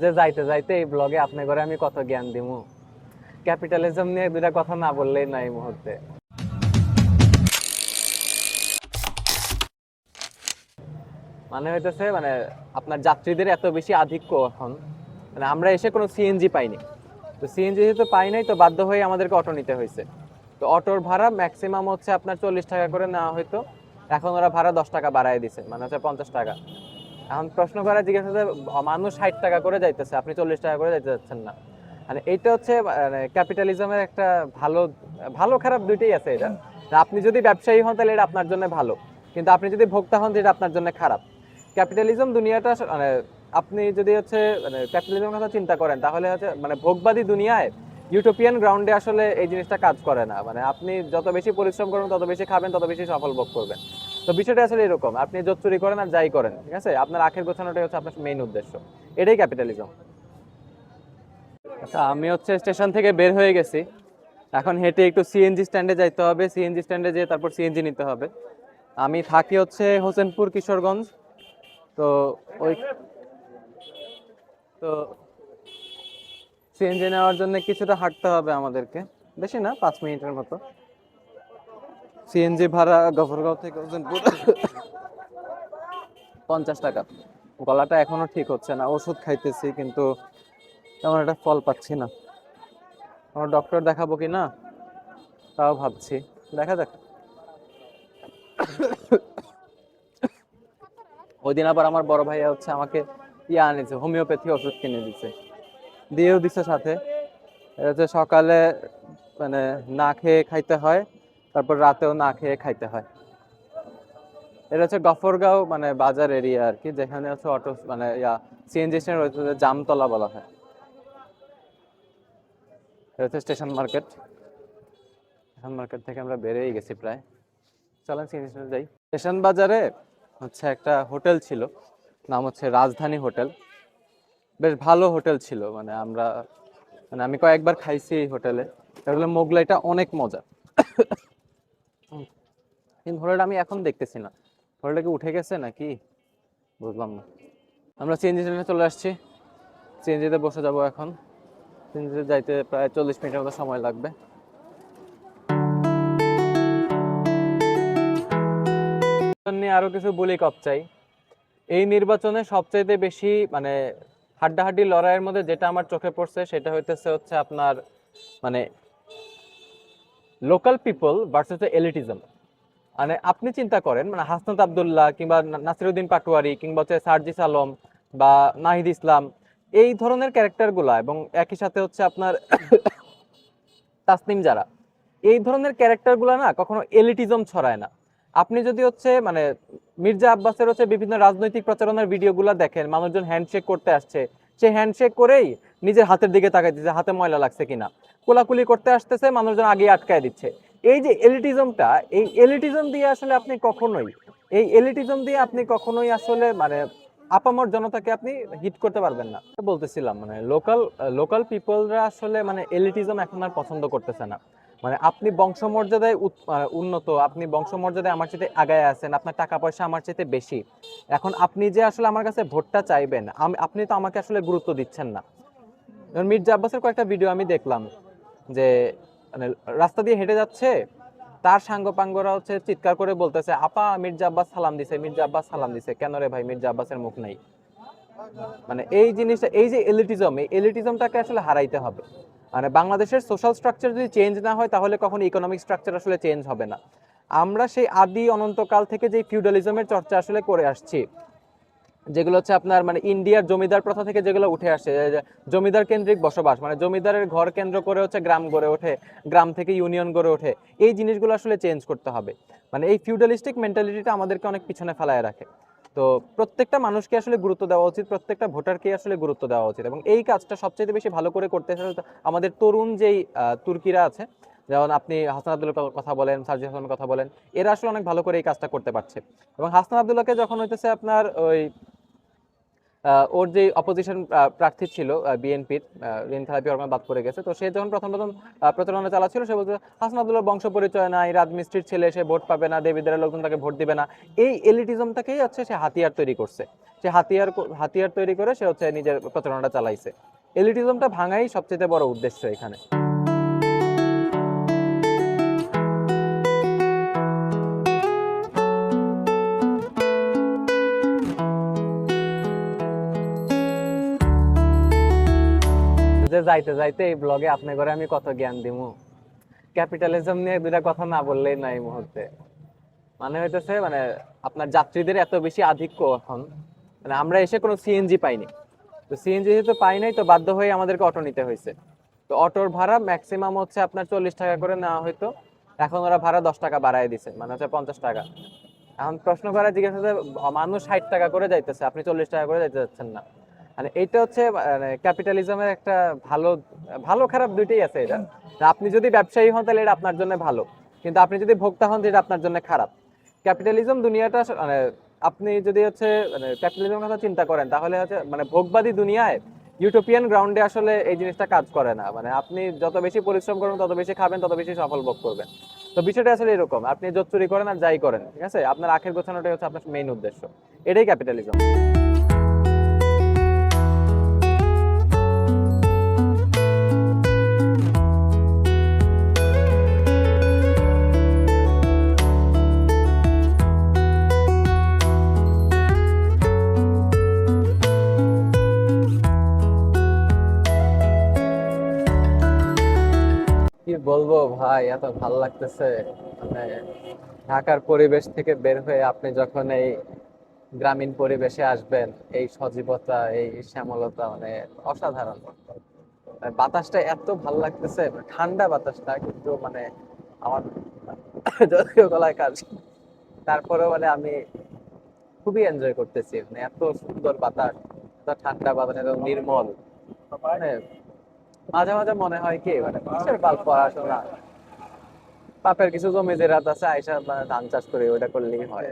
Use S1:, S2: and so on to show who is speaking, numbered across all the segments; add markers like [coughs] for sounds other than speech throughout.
S1: যে যাইতে যাইতে এই ব্লগে আপনার ঘরে আমি কত জ্ঞান দিমু? ক্যাপিটালিজম নিয়ে দুটা কথা না বললেই না এই মুহূর্তে। মানে হইতেছে মানে আপনার যাত্রীদের এত বেশি আধিক্য এখন। মানে আমরা এসে কোনো সিএনজি পাইনি। তো সিএনজি যেহেতু পাই নাই, তো বাধ্য হয়ে আমাদেরকে অটো নিতে হয়েছে তো অটোর ভাড়া ম্যাক্সিমাম হচ্ছে আপনার চল্লিশ টাকা করে নেওয়া হয়তো এখন ওরা ভাড়া দশ টাকা বাড়ায় দিছে মানে হচ্ছে পঞ্চাশ টাকা। এখন প্রশ্ন করা, জিজ্ঞাসা যে মানুষ ষাট টাকা করে যাইতেছে, আপনি চল্লিশ টাকা করে যাইতে যাচ্ছেন না। মানে এইটা হচ্ছে মানে ক্যাপিটালিজমের একটা ভালো ভালো খারাপ দুইটাই আছে এটা। আপনি যদি ব্যবসায়ী হন, তাহলে এটা আপনার জন্য ভালো। কিন্তু আপনি যদি ভোক্তা হন এটা আপনার জন্য খারাপ। ক্যাপিটালিজম দুনিয়াটা মানে আপনি যদি হচ্ছে মানে ক্যাপিটালিজমের কথা চিন্তা করেন, তাহলে হচ্ছে মানে ভোগবাদী দুনিয়ায় ইউটোপিয়ান গ্রাউন্ডে আসলে এই জিনিসটা কাজ করে না। মানে আপনি যত বেশি পরিশ্রম করবেন, তত বেশি খাবেন, তত বেশি সফল ভোগ করবেন। তো বিষয়টা আসলে এরকম, আপনি যত চুরি করেন আর যাই করেন, ঠিক আছে? আপনার আখের গোছানোটাই হচ্ছে আপনার মেইন উদ্দেশ্য। এটাই ক্যাপিটালিজম আচ্ছা আমি হচ্ছে স্টেশন থেকে বের হয়ে গেছি। এখন হেঁটে একটু সিএনজি স্ট্যান্ডে যাইতে হবে। সিএনজি স্ট্যান্ডে যেয়ে তারপর সিএনজি নিতে হবে। আমি থাকি হচ্ছে হোসেনপুর, কিশোরগঞ্জ। তো ওই তো সিএনজি নেওয়ার জন্য কিছুটা হাঁটতে হবে আমাদেরকে। বেশি না, পাঁচ মিনিটের মতো। সিএনজি ভাড়া গফরগাঁও থেকে হোসেনপুর পঞ্চাশ টাকা। গলাটা এখনও ঠিক হচ্ছে না, ওষুধ খাইতেছি কিন্তু তেমন একটা ফল পাচ্ছি না। আমার ডক্টর দেখাবো কি না? তাও ভাবছি। দেখা যাক। ওই দিন আবার আমার বড় ভাইয়া হচ্ছে আমাকে ইয়ে আনিছে, হোমিওপ্যাথি ওষুধ কিনে দিছে। দিয়েও দিছে সাথে। এটা হচ্ছে সকালে মানে না খেয়ে খাইতে হয় তারপর রাতেও না খেয়ে খাইতে হয়। এটা হচ্ছে গফরগাঁও মানে বাজার এরিয়া আর কি, যেখানে হচ্ছে অটো মানে ইয়া সিএনজি রয়েছে জামতলা বলা হয়। এটা হচ্ছে স্টেশন মার্কেট। স্টেশন মার্কেট থেকে আমরা বেরিয়ে গেছি প্রায়। চলেন সিএনজি স্ট্যান্ডে যাই। স্টেশন বাজারে হচ্ছে একটা হোটেল ছিল, নাম হচ্ছে রাজধানী হোটেল। বেশ ভালো হোটেল ছিল মানে আমরা মানে আমি কয়েকবার খাইছি এই হোটেলে। হোটেলের মোগলাইটা অনেক মজা। কিন্তু হোটেলটা আমি এখন দেখতেছি না। হোটেলটা কি উঠে গেছে নাকি? বুঝলাম না। আমরা সিএনজি স্ট্যান্ডে চলে আসছি। সিএনজিতে বসে যাব এখন। সিএনজিতে যাইতে প্রায় চল্লিশ মিনিটের মতো সময় লাগবে। নিয়ে আরও কিছু বলি কপ চাই। এই নির্বাচনে সবচাইতে বেশি মানে হাড্ডাহাড্ডি লড়াইয়ের মধ্যে যেটা আমার চোখে পড়ছে সেটা হইতেছে হচ্ছে আপনার মানে লোকাল পিপল ভার্সেস এলিটিজম মানে আপনি চিন্তা করেন মানে হাসনাত আবদুল্লাহ কিংবা নাসিরুদ্দিন পাটোয়ারি কিংবা হচ্ছে সার্জিস আলম বা নাহিদ ইসলাম, এই ধরনের ক্যারেক্টারগুলা এবং একই সাথে হচ্ছে আপনার [coughs] তাসনিম যারা, এই ধরনের ক্যারেক্টারগুলো না কখনো এলিটিজম ছড়ায় না। আপনি যদি হচ্ছে মানে মির্জা আব্বাসের হচ্ছে বিভিন্ন রাজনৈতিক প্রচারণার ভিডিওগুলো দেখেন, মানুষজন হ্যান্ডশেক করতে আসছে, সে হ্যান্ডশেক করেই নিজের হাতের দিকে তাকাইতেছে হাতে ময়লা লাগছে কিনা। কোলাকুলি করতে আসতেছে, মানুষজন আগে আটকায় দিচ্ছে। এই যে এলিটিজমটা এই এলিটিজম দিয়ে আসলে আপনি কখনোই, এই এলিটিজম দিয়ে আপনি কখনোই আসলে মানে আপামর জনতাকে আপনি হিট করতে পারবেন না। বলতেছিলাম মানে লোকাল লোকাল পিপলরা আসলে মানে এলিটিজম এখন আর পছন্দ করতেছে না। মানে আপনি বংশমর্যাদায় উত- উন্নত, আপনি বংশমর্যাদায় আমার চাইতে আগায় আছেন, আপনার টাকা পয়সা আমার চাইতে বেশি। এখন আপনি যে আসলে আমার কাছে ভোটটা চাইবেন আপনি তো আমাকে আসলে গুরুত্ব দিচ্ছেন না। মির্জা আব্বাসের কয়েকটা ভিডিও আমি দেখলাম, যে মানে রাস্তা দিয়ে হেঁটে যাচ্ছে, তার সাঙ্গপাঙ্গরা হচ্ছে চিৎকার করে বলতেছে, আপা, মির্জা আব্বাস সালাম দিছে, মির্জা আব্বাস সালাম দিছে, কেন রে ভাই মির্জা আব্বাসের মুখ নাই? মানে এই জিনিসটা, এই যে এলিটিজম এই এলিটিজমটাকে আসলে হারাইতে হবে। মানে বাংলাদেশের সোশ্যাল স্ট্রাকচার যদি চেঞ্জ না হয়, তাহলে কখনো ইকোনমিক স্ট্রাকচার আসলে চেঞ্জ হবে না। আমরা সেই আদি অনন্তকাল থেকে যে ফিউডালিজমের চর্চা আসলে করে আসছি যেগুলো হচ্ছে আপনার মানে ইন্ডিয়ার জমিদার প্রথা থেকে যেগুলো উঠে যে জমিদার কেন্দ্রিক বসবাস মানে জমিদারের ঘর কেন্দ্র করে হচ্ছে গ্রাম গড়ে ওঠে, গ্রাম থেকে ইউনিয়ন গড়ে ওঠে, এই জিনিসগুলো আসলে চেঞ্জ করতে হবে। মানে এই ফিউডালিস্টিক মেন্টালিটিটা আমাদেরকে অনেক পিছনে ফেলায় রাখে। তো প্রত্যেকটা মানুষকে আসলে গুরুত্ব দেওয়া উচিত, প্রত্যেকটা ভোটারকে আসলে গুরুত্ব দেওয়া উচিত এবং এই কাজটা সবচেয়ে বেশি ভালো করে করতে আমাদের তরুণ যেই তুর্কিরা আছে, যেমন আপনি হাসান আব্দুল্লাহ কথা বলেন, সার্জি হাসানের কথা বলেন, এরা আসলে অনেক ভালো করে এই কাজটা করতে পারছে। এবং হাসান আব্দুল্লাহকে যখন হইতেছে আপনার ওই ওর যে অপোজিশন প্রার্থী ছিল বিএনপির রিন থালাপি রহমান বাদ পড়ে গেছে। তো সে যখন প্রথম প্রথম প্রচারণা চালাচ্ছিল, সে বলছে, হাসান আব্দুল্লাহ বংশ পরিচয় নাই, রাজমিস্ত্রির ছেলে, সে ভোট পাবে না দেবীদের লোকজন তাকে ভোট দিবে না। এই এলিটিজমটাকেই হচ্ছে সে হাতিয়ার তৈরি করছে। সে হাতিয়ার হাতিয়ার তৈরি করে সে হচ্ছে নিজের প্রচারণাটা চালাইছে। এলিটিজমটা ভাঙাই সবচেয়ে বড় উদ্দেশ্য এখানে। যে যাইতে যাইতে এই ব্লগে আপনার ঘরে আমি কত জ্ঞান দিমু? ক্যাপিটালিজম নিয়ে দুটা কথা না বললেই না এই মুহূর্তে। মানে হইতেছে মানে আপনার যাত্রীদের এত বেশি আধিক্য এখন। মানে আমরা এসে কোনো সিএনজি পাইনি। তো সিএনজি যেহেতু পাই নাই, তো বাধ্য হয়ে আমাদেরকে অটো নিতে হয়েছে। তো অটোর ভাড়া ম্যাক্সিমাম হচ্ছে আপনার চল্লিশ টাকা করে নেওয়া হইতো। এখন ওরা ভাড়া দশ টাকা বাড়ায় দিছে মানে হচ্ছে পঞ্চাশ টাকা। এখন প্রশ্ন করা জিজ্ঞাসা মানুষ ষাট টাকা করে যাইতেছে, আপনি চল্লিশ টাকা করে যাইতে যাচ্ছেন না। মানে এটা হচ্ছে মানে ক্যাপিটালিজমের একটা ভালো ভালো খারাপ দুইটাই আছে এটা। আপনি যদি ব্যবসায়ী হন তাহলে এটা আপনার জন্য ভালো। কিন্তু আপনি যদি ভোক্তা হন এটা আপনার জন্য খারাপ। ক্যাপিটালিজম দুনিয়াটা মানে আপনি যদি হচ্ছে মানে ক্যাপিটালিজমের কথা চিন্তা করেন, তাহলে হচ্ছে মানে ভোগবাদী দুনিয়ায় ইউটোপিয়ান গ্রাউন্ডে আসলে এই জিনিসটা কাজ করে না। মানে আপনি যত বেশি পরিশ্রম করবেন, তত বেশি খাবেন, তত বেশি সফল ভোগ করবেন। তো বিষয়টা আসলে এরকম। আপনি চুরি করেন আর যাই করেন, ঠিক আছে? আপনার আখের গোছানোটাই হচ্ছে আপনার মেইন উদ্দেশ্য। এটাই ক্যাপিটালিজম বলব, ভাই, এত ভালো লাগতেছে। মানে ঢাকার পরিবেশ থেকে বের হয়ে আপনি যখন এই গ্রামীণ পরিবেশে আসবেন, এই সজীবতা, এই শ্যামলতা মানে অসাধারণ। মানে বাতাসটা এত ভালো লাগতেছে, ঠান্ডা বাতাসটা, কিন্তু মানে আমার যদিও গলায় কাজ। তারপরেও মানে আমি খুবই এনজয় করতেছি। মানে এত সুন্দর বাতাস, এত ঠান্ডা বাতাস এত নির্মল। মানে মাঝে মাঝে মনে হয় কি মানে কিসের বাল পড়াশোনা? বাপের কিছু জমি যে রাত আছে, আইসা মানে ধান চাষ করে ওটা করলেই হয়।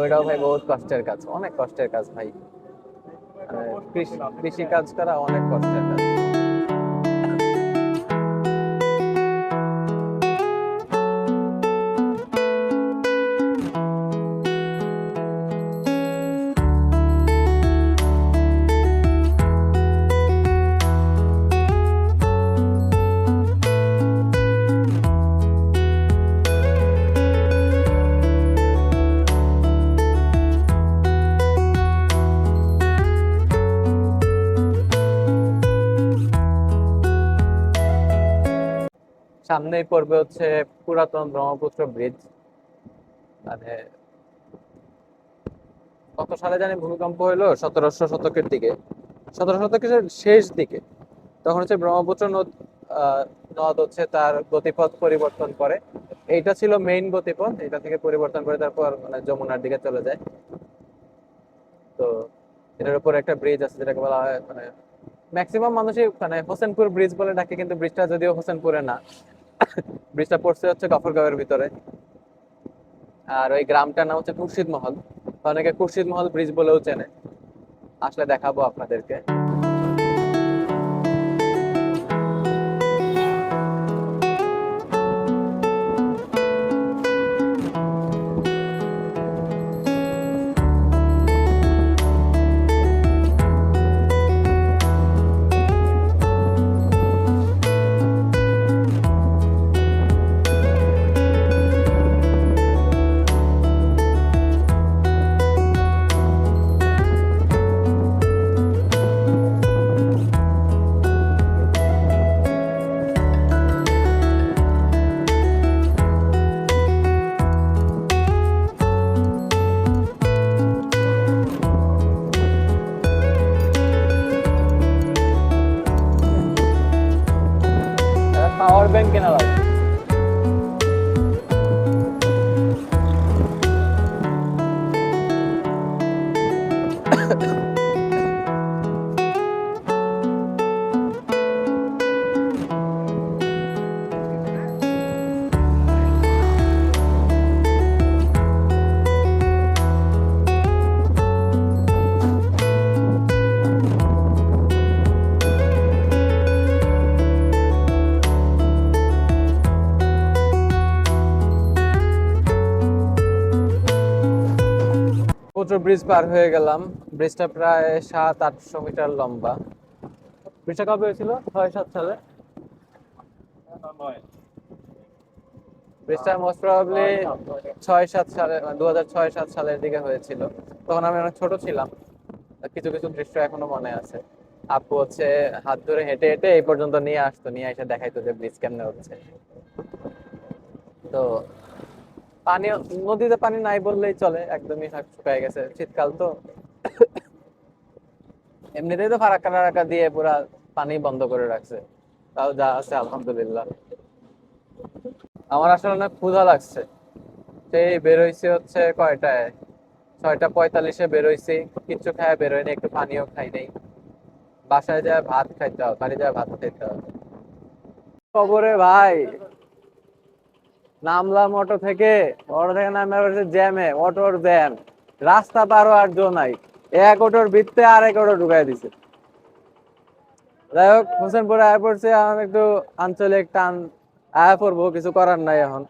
S1: ওইটাও ভাই বহুত কষ্টের কাজ, অনেক কষ্টের কাজ ভাই। মানে কৃষি কাজ করা অনেক কষ্টের। সামনেই পড়বে হচ্ছে পুরাতন ব্রহ্মপুত্র ব্রিজ মানে কত সালে জানি ভূমিকম্প হইল? সতেরোশো শতকের দিকে। সতেরো শতকের শেষ দিকে। তখন হচ্ছে ব্রহ্মপুত্র নদ নদ হচ্ছে তার গতিপথ পরিবর্তন করে। এইটা ছিল মেইন গতিপথ, এটা থেকে পরিবর্তন করে তারপর মানে যমুনার দিকে চলে যায়। তো এটার উপর একটা ব্রিজ আছে, যেটাকে বলা হয় মানে ম্যাক্সিমাম মানুষই মানে হোসেনপুর ব্রিজ বলে ডাকে, কিন্তু ব্রিজটা যদিও হোসেনপুরে না। ব্রিজটা পড়ছে হচ্ছে গফরগাঁওয়ের ভিতরে। আর ওই গ্রামটার নাম হচ্ছে খুরশিদ মহল। অনেকে খুরশিদ মহল ব্রিজ বলেও চেনে। আসলে দেখাবো আপনাদেরকে। পাওয়ার ব্যাংক কেনা লাগবে ব্রিজ পার হয়ে গেলাম। ব্রিজটা প্রায় সাত, আটশো মিটার লম্বা। ব্রিজটা কবে হয়েছিল? ছয়, সাত সালে? ব্রিজটা মোস্ট প্রবাবলি ছয়, সাত সালে দু হাজার ছয়, সাত সালের দিকে হয়েছিল। তখন আমি অনেক ছোট ছিলাম। কিছু কিছু দৃশ্য এখনও মনে আছে। আপু হচ্ছে হাত ধরে হেঁটে হেঁটে এই পর্যন্ত নিয়ে আসতো, নিয়ে এসে দেখাইতো যে ব্রিজ কেমনে হচ্ছে। তো পানি, নদীতে পানি নাই বললেই চলে, একদমই শুকায় গেছে শীতকাল তো। এমনিতেই তো ফারাক্কা টারাক্কা দিয়ে পুরা পানি বন্ধ করে রাখছে। তাও যা আছে, আলহামদুলিল্লাহ। আমার আসলে অনেক ক্ষুধা লাগছে। সেই বেরোইছি হচ্ছে কয়টায়? ছয়টা পঁয়তাল্লিশে বেরোইছি, কিচ্ছু খায় বেরোয়নি, একটু পানিও খাই নেই। বাসায় যায় ভাত খাইতে হবে, বাড়ি যায় ভাত খাইতে হবে। খবরে ভাই নামলাম অটো থেকে। অটো থেকে নামে জ্যামে, অটোর জ্যাম। রাস্তা পারো আর জো নাই। এক অটোর ভিত্তে আর এক অটো ঢুকাই দিছে। যাই হোক, হোসেনপুরে আয় পড়ছে একটু আঞ্চলিক টান। আয়া পড়ব, কিছু করার নাই এখন।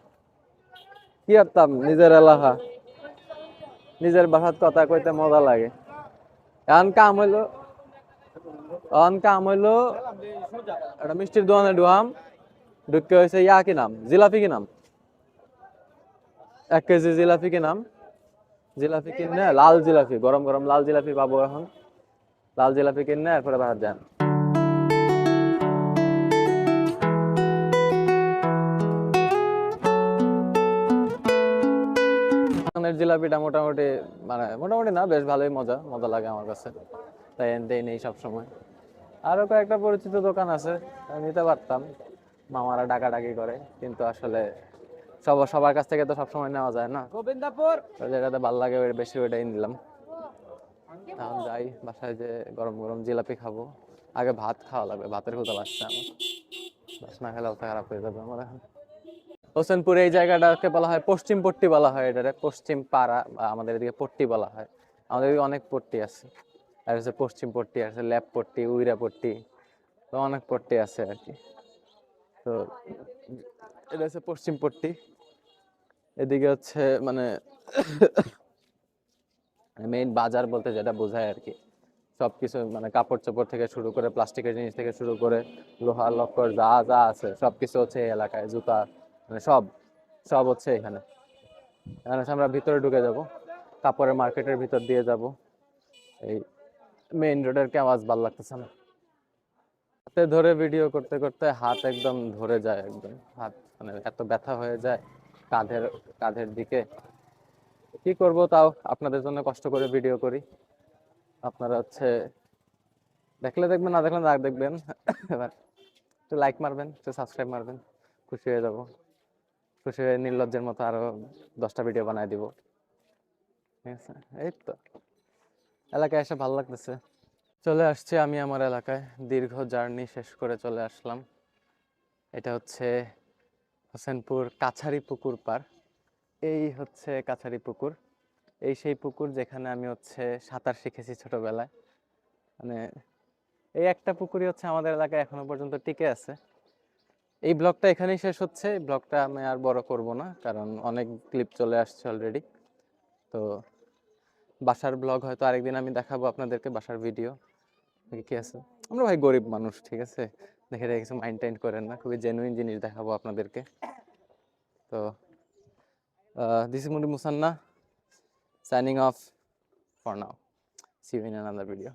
S1: কি করতাম, নিজের এলাকা। নিজের বাসার কথা কইতে মজা লাগে। এখন কাম হইল, এখন কাম হইল, একটা মিষ্টির দোকানে ঢুয়াম ঢুকে হয়েছে ইয়া কি নাম? জিলাপি কি নাম? এক কেজি জিলাপি কি নাম। জিলাপি কিনে লাল জিলাপি, গরম গরম লাল জিলাপি পাবো এখন। লাল জিলাপি কিনে এরপরে বাহার যান। জিলাপিটা মোটামুটি মানে মোটামুটি না, বেশ ভালোই মজা মজা লাগে আমার কাছে। তাই এনতেই নেই সবসময়। আরও কয়েকটা পরিচিত দোকান আছে নিতে পারতাম। মামারা ডাকাডাকি করে, কিন্তু আসলে সব সবার কাছ থেকে তো সবসময় নেওয়া যায় না।
S2: গোবিন্দাপুর।
S1: যেটাতে ভালো লাগে বেশি ওইটাই নিলাম। এখন যাই বাসায় যে গরম গরম জিলাপি খাব। আগে ভাত খাওয়া লাগবে ভাতের কথা লাগছে আমার। বাস না খেলে অবস্থা খারাপ হয়ে যাবে আমার এখন। হোসেনপুর এই জায়গাটাকে বলা হয় পশ্চিম পট্টি বলা হয় এটারে। পশ্চিম পাড়া বা আমাদের এদিকে পট্টি বলা হয়। আমাদের এদিকে অনেক পট্টি আছে। আর হচ্ছে পশ্চিম পট্টি আছে ল্যাপ পট্টি উইরা পট্টি তো অনেক পট্টি আছে আর কি। তো এটা হচ্ছে পশ্চিম পট্টি। এদিকে হচ্ছে মানে [coughs] মেইন বাজার বলতে যেটা বোঝায় আর কি। সবকিছু মানে কাপড় চোপড় থেকে শুরু করে, প্লাস্টিকের জিনিস থেকে শুরু করে, লোহা, লক্কর, যা যা আছে, সবকিছু হচ্ছে এই এলাকায়, জুতা মানে সব সব হচ্ছে এখানে। এখানে আমরা ভিতরে ঢুকে যাব, কাপড়ের মার্কেটের ভিতর দিয়ে যাব। এই মেইন রোডের কে আওয়াজ ভালো লাগতেছে না। হাতে ধরে ভিডিও করতে করতে হাত একদম ধরে যায় একদম। হাত মানে এত ব্যথা হয়ে যায় কাঁধের কাঁধের দিকে। কি করব তাও আপনাদের জন্য কষ্ট করে ভিডিও করি। আপনারা হচ্ছে দেখলে দেখবেন, না দেখলে না দেখবেন। এবার একটু লাইক মারবেন, একটু সাবস্ক্রাইব মারবেন, খুশি হয়ে যাব। খুশি হয়ে নির্লজ্জের মতো আরও দশটা ভিডিও বানায় দিব। ঠিক আছে? এই তো। এলাকায় এসে ভালো লাগতেছে। চলে আসছি আমি আমার এলাকায়। দীর্ঘ জার্নি শেষ করে চলে আসলাম। এটা হচ্ছে হোসেনপুর কাছারি পুকুর পার। এই হচ্ছে কাছারি পুকুর। এই সেই পুকুর যেখানে আমি হচ্ছে সাঁতার শিখেছি ছোটবেলায়। মানে এই একটা পুকুরই হচ্ছে আমাদের এলাকায় এখনও পর্যন্ত টিকে আছে। এই ব্লগটা এখানেই শেষ হচ্ছে। ব্লগটা আমি আর বড় করব না, কারণ অনেক ক্লিপ চলে আসছে অলরেডি। তো বাসার ব্লগ হয়তো আরেকদিন আমি দেখাবো আপনাদেরকে বাসার ভিডিও কি আছে। আমরা ভাই গরিব মানুষ, ঠিক আছে? দেখে দেখে কিছু মাইন্ড টাইন্ড করেন না, খুবই জেনুইন জিনিস দেখাবো আপনাদেরকে। তো this is Musanna signing off for now see you in another video